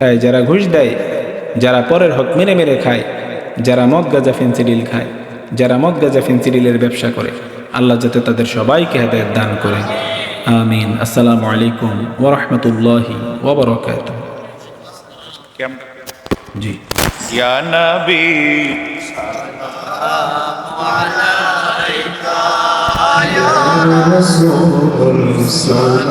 খায় যারা ঘুষ দেয় যারা পরের হক মেরে মেরে খায় যারা মদ গাজা ফেন্সিডিল খায় যারা মদ গাজা ফেন্সিডিলের ব্যবসা করে আল্লাহ যাতে তাদের সবাইকে হেদায়ত দান করে। আমিন। আসসালামু আলাইকুম ওরহমতুল্লাহি ওবরকাত জি। সালাম আলাইকা ইয়া রাসূল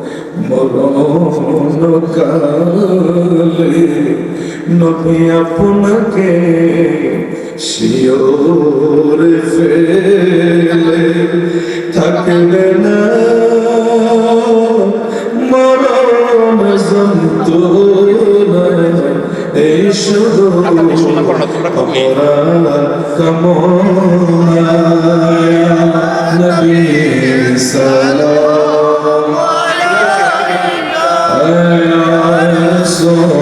মরণ কালে নবী আপনাকে শিওর ফেলে থাকবে না। মরণ যন্ত্রণা এই শুধু কামনা নবী সালাম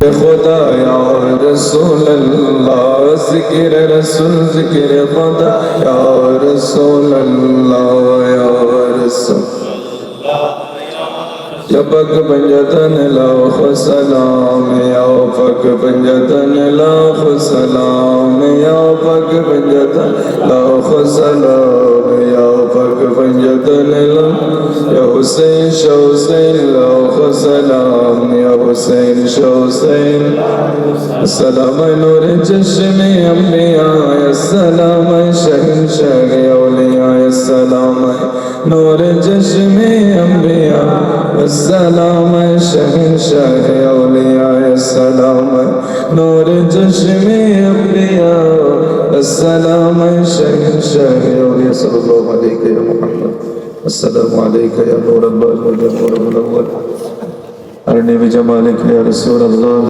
خدا یا رسول اللہ ذکر رسول ذکر خدا یا رسول اللہ یا رسول جبک پنجتن لاخ سلام یا پک پنجتن لاخ سلام یا پک پنجتن لاخ سلام قتلنا يا حسين شو حسين؟ لا سلام يا حسين شو حسين؟ سلام نور چشم انبیاء يا سلام شہنشاہ اولیاء يا سلام نور چشم انبیاء یا سلام يا اولیاء يا سلام نور چشم السلام يا شيخ الشهير الشهير صلى الله عليك يا محمد. السلام عليك يا نور الله يا نور الله أرني بجمالك يا رسول الله.